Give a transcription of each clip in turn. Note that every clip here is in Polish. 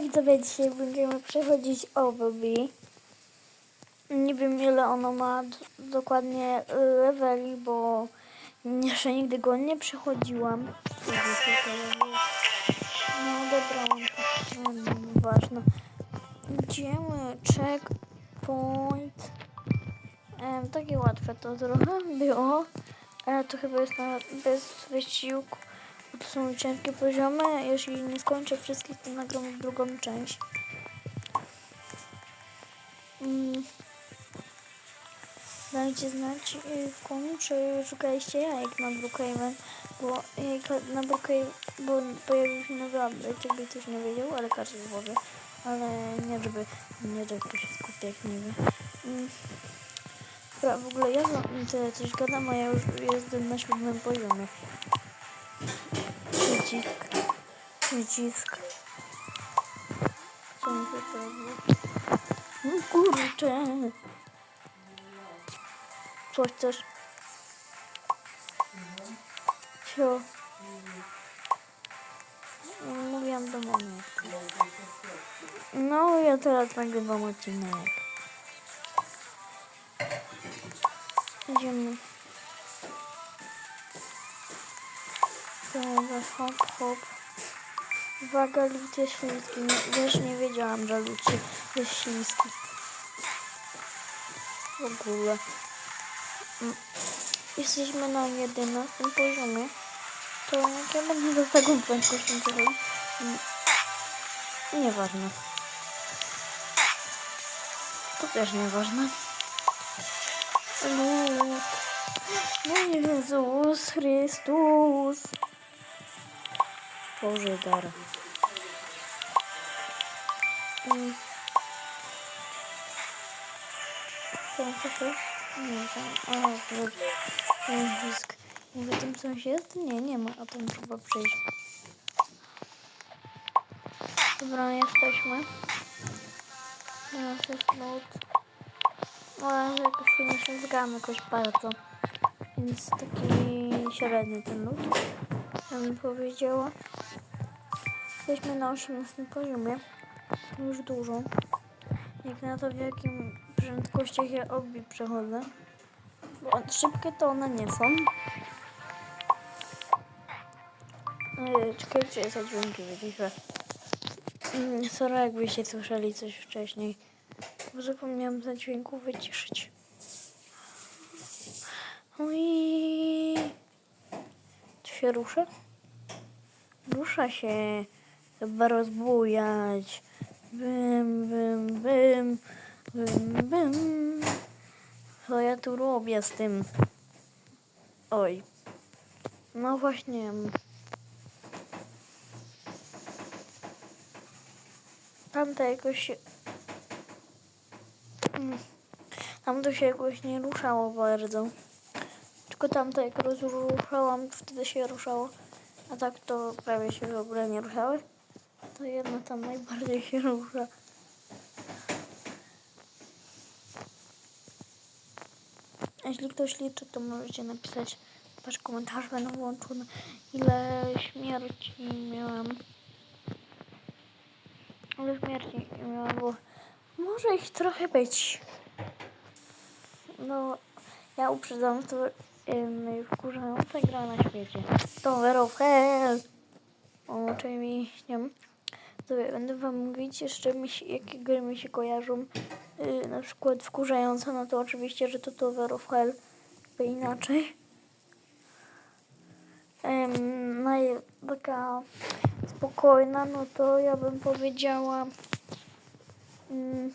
Widzowie, dzisiaj będziemy przechodzić Obi. Nie wiem ile ono ma dokładnie y, leveli, bo jeszcze nigdy go nie przechodziłam. No dobra, no, ważne. Idziemy, checkpoint. Takie łatwe to trochę było, ale to chyba jest na, bez wysiłku. To są ciężkie poziomy. Jeśli nie skończę wszystkich, to nagram drugą część. Mm. Dajcie znać y, w czy szukaliście jajek na Brookhaven, bo jajka na Brookhaven, bo pojawił się nowy update, jakby ktoś nie wiedział, ale każdy złoży, ale nie żeby, nie żeby ktoś się skupiał, jak nie wie. Mm. Dobra, w ogóle ja tyle coś gadam, a ja już jestem na siódmym poziomie. Przycisk. Przycisk. Co mi robi? No kurczę. Coś, coś. Cio. Mówiłam do mamy. No, ja teraz nagrywam odcinek. Idziemy. Dobra, hop, hop. Uwaga, lód jest śliski. Nie, też nie wiedziałam, że lód jest. W ogóle. Mm. Jesteśmy na 11 poziomie. To jak ja będę za taką prędkością przechodzić? Mm. Nieważne. To też nieważne. Lód. No Jezus Chrystus. Boże dar. Mm. Tam coś jest? Nie, tam. To blisk. Mówię, tam coś jest? Nie, nie ma, a tam trzeba przejść. Dobra, jesteśmy. Teraz jest lód. Ale jakoś się nie ślizgamy jakoś bardzo. Więc taki średni ten lód. Ja bym powiedziała. Jesteśmy na 18 poziomie. Już dużo. Jak na to w jakim prędkościach ja obi przechodzę. Bo szybkie to one nie są. Ej, Czekajcie, jest dźwięki wyciszę. Mm, Sorry, jakbyście słyszeli coś wcześniej. Bo zapomniałam za dźwięku wyciszyć. Ui. Czy się rusza? Rusza się. Trzeba rozbujać. Bym, bym, bym. Bym, bym. Co ja tu robię z tym? Oj. No właśnie. Tamte jakoś się... Mm. Tamto się jakoś nie ruszało bardzo. Tylko tamto jak rozruszałam, to wtedy się ruszało. A tak to prawie się w ogóle nie ruszały. To jedno tam najbardziej się rusza. Jeśli ktoś liczy, to możecie napisać wasz komentarz, będą włączone. Ile śmierci miałam. Ile śmierci miałam, bo może ich trochę być. No, ja uprzedzam to um, wkurzająca gra na świecie. Of Hell. Oczywiście. Sobie będę wam mówić jeszcze, mi się, jakie gry mi się kojarzą. Yy, na przykład wkurzająca, no to oczywiście, że to Tower of Hell. By inaczej. Naj, taka spokojna, no to ja bym powiedziała mm,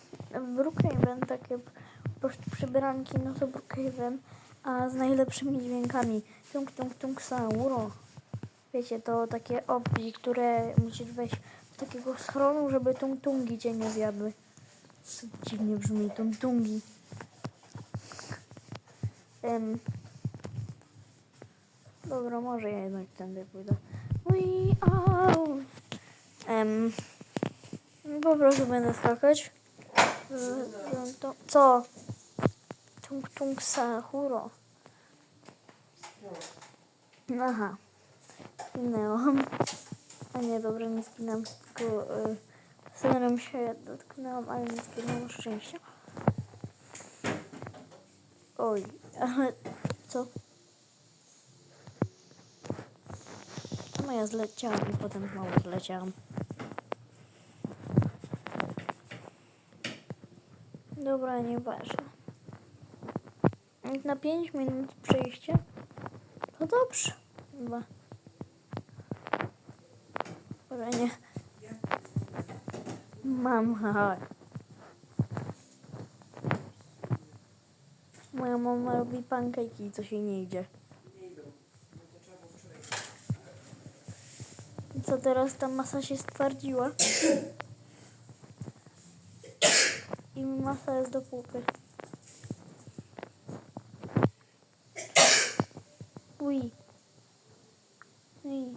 Brookhaven, takie po prostu przybranki, no to Brookhaven, a z najlepszymi dźwiękami. Tung, tung, tung, sauro. Wiecie, to takie opcji, które musisz wejść takiego schronu, żeby tung, tungi cię nie zjadły. Co dziwnie brzmi, tung, tungi. Em, dobra, może ja jednak tędy pójdę. Ui, au. Em, po prostu będę skakać. Co? Tung tung sahuro. Aha. Spinęłam. A nie, dobra, nie spinam, tylko y, Scenerem się dotknęłam, ale nie zginęłam szczęścia. Oj, ale co? No ja zleciałam i potem znowu zleciałam. Dobra, nieważne. Na 5 minut przejście, to dobrze. Chyba. Dobra, nie. Mam, haha. Moja mama robi pankejki i to się nie idzie. I co teraz ta masa się stwardziła? I masa jest do półki. Uj. Uj.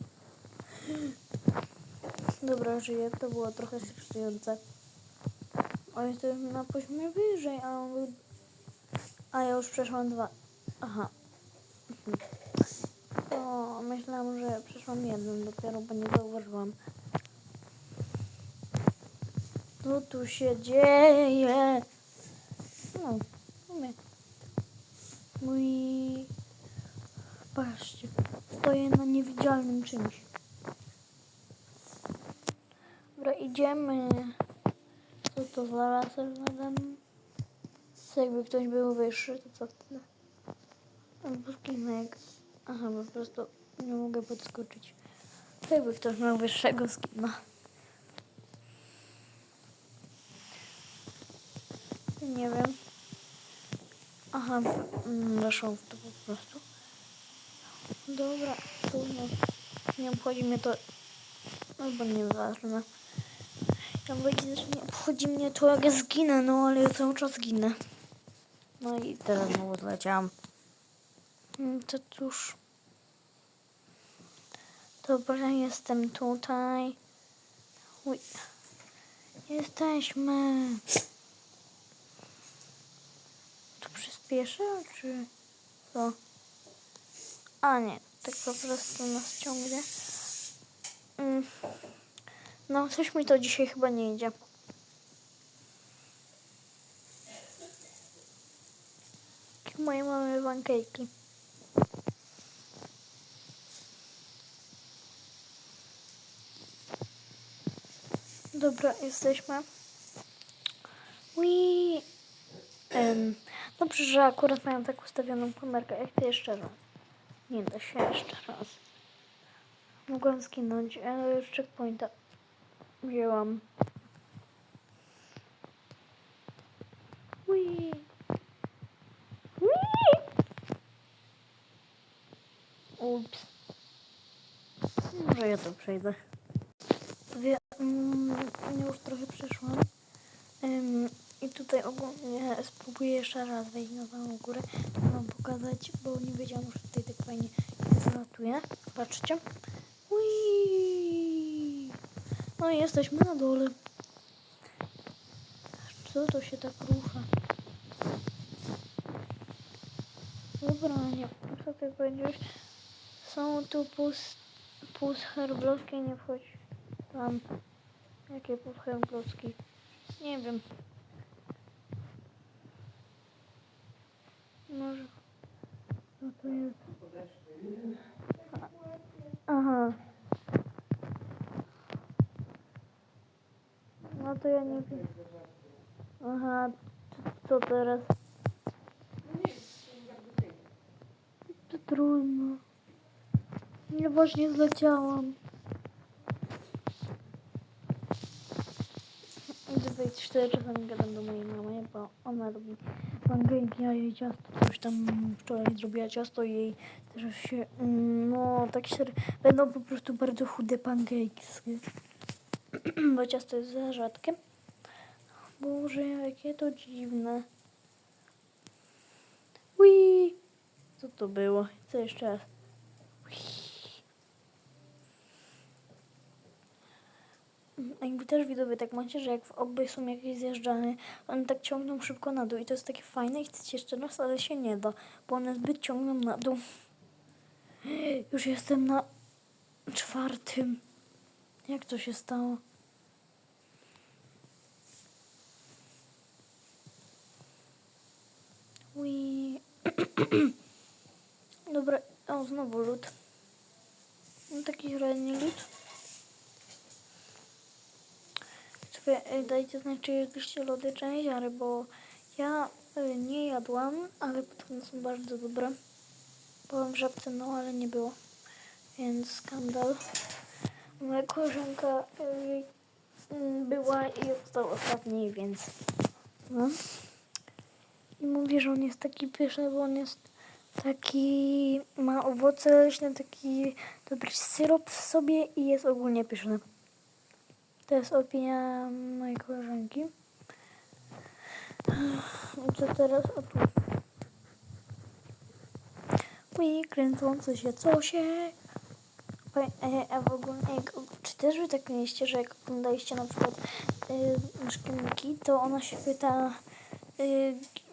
Dobra, żyję. To było trochę stresujące. O, jestem na poziomie wyżej, a on był... A ja już przeszłam dwa. Aha. Mhm. O, myślałam, że przeszłam jeden dopiero, bo nie zauważyłam. Co tu się dzieje? No, w sumie. Mój... Patrzcie, stoję na niewidzialnym czymś. Dobra, idziemy. Co to za laser nade mną? Co jakby ktoś był wyższy, to co wtedy? Skinek. Aha, bo po prostu nie mogę podskoczyć. Jakby ktoś miał wyższego skina. Nie wiem. Aha, mm, weszłam w to po prostu. Dobra, trudno. Nie obchodzi mnie to. Albo nieważne. Ja powiedzieć, że nie obchodzi mnie to, jak ja zginę, no ale ja cały czas ginę. No i teraz znowu zleciałam. Mm, To cóż. Dobra, jestem tutaj. Uj. Jesteśmy. Tu przyspieszę, czy co? A nie, tak po prostu nas ciągnie. Mm. No, coś mi to dzisiaj chyba nie idzie. Moje mamy pankejki. Dobra, jesteśmy. Ui. Em, dobrze, że akurat mają tak ustawioną kamerkę. Ja chcę jeszcze raz. Nie da się jeszcze raz. Mogłam skinąć, ale już checkpointa wzięłam. Ups. Może ja to przejdę. Wie, mm, ja już trochę przeszłam. Ym, I tutaj ogólnie spróbuję jeszcze raz wejść na samą górę, wam pokazać, bo nie wiedziałam, że tutaj tak fajnie zalatuje. Patrzcie. No i jesteśmy na dole. Co to się tak rusza? Dobra, nie. Co ty powiedziałeś? Są tu pust, pustherblocki, nie wchodź tam. Jakie pustherblocki? Nie wiem. Może... Co to jest? Aha. No to ja nie wiem. Aha, co teraz? To trudno. Nie właśnie zleciałam. Idę być szczerze, czasami gadam do mojej mamy, bo ona robi pankejki, a jej ciasto coś tam wczoraj zrobiła ciasto i jej też się, mm, no tak się, będą po prostu bardzo chude pankejki, bo ciasto jest za rzadkie. Boże, jakie to dziwne. Ui! Co to było? Co jeszcze raz? Jakby też widzowie tak macie, że jak w obie są jakieś zjeżdżane, one tak ciągną szybko na dół i to jest takie fajne i chcecie jeszcze raz, ale się nie da, bo one zbyt ciągną na dół. Już jestem na czwartym. Jak to się stało? Ui. Dobra, o znowu lód. No taki średni lód. Sobie e, dajcie znać, czy jedliście lody częściary, bo ja e, nie jadłam, ale podobno są bardzo dobre. Byłam w żabce, no ale nie było. Więc skandal. Moja koleżanka y, y, była i został ostatni, więc no. I mówi, że on jest taki pyszny, bo on jest taki, ma owoce leśne, taki dobry syrop w sobie i jest ogólnie pyszny. To jest opinia mojej koleżanki. Co teraz? O tu. Ui, kręcące się cosie. Oj, e, A w ogóle, jak, czy też wy tak mieliście, że jak oglądaliście na przykład y, to ona się pyta, y,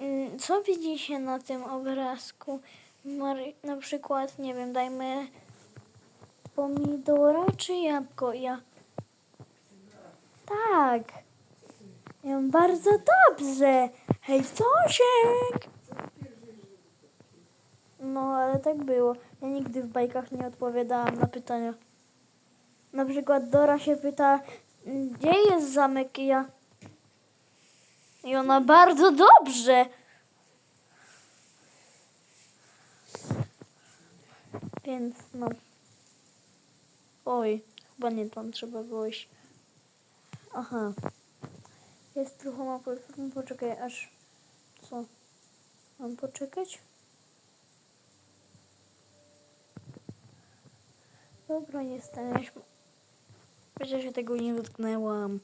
y, co widzi się na tym obrazku? Na przykład, nie wiem, dajmy pomidora czy jabłko? Ja. Tak. Ja bardzo dobrze. Hej, Stosiek! No, ale tak było. Ja nigdy w bajkach nie odpowiadałam na pytania. Na przykład Dora się pyta, "Mm, gdzie jest zamek i ja. I ona bardzo dobrze. Więc no. Oj, chyba nie tam trzeba było iść. Aha. Jest trochę ma Poczekaj, aż. Co? Mam poczekać? Dobra, staniesz. Przecież ja tego nie dotknęłam.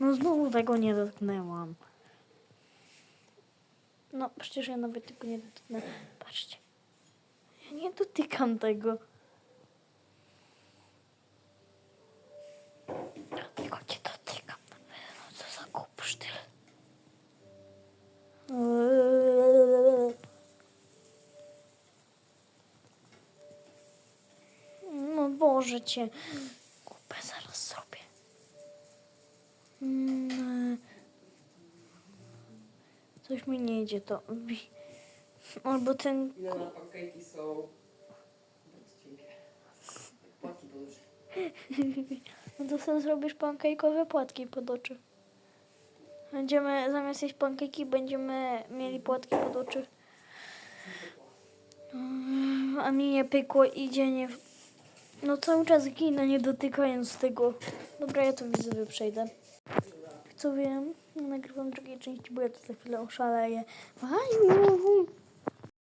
No znowu tego nie dotknęłam. No przecież ja nawet tego nie dotknę. Patrzcie. Ja nie dotykam tego. No Boże cię. Kupę zaraz zrobię. Mm, Coś mi nie idzie to. Albo ten... Ile na pancake'i są. Płatki podróż. No to sobie zrobisz pancake'owe płatki pod oczy. Będziemy, zamiast jeść pancake'i, będziemy mieli płatki pod oczy. Mm, A mi nie pykło i dzień No cały czas ginę, nie dotykając tego. Dobra, ja to widzę, przejdę. Co wiem, nagrywam drugiej części, bo ja to za chwilę oszaleję. Aju!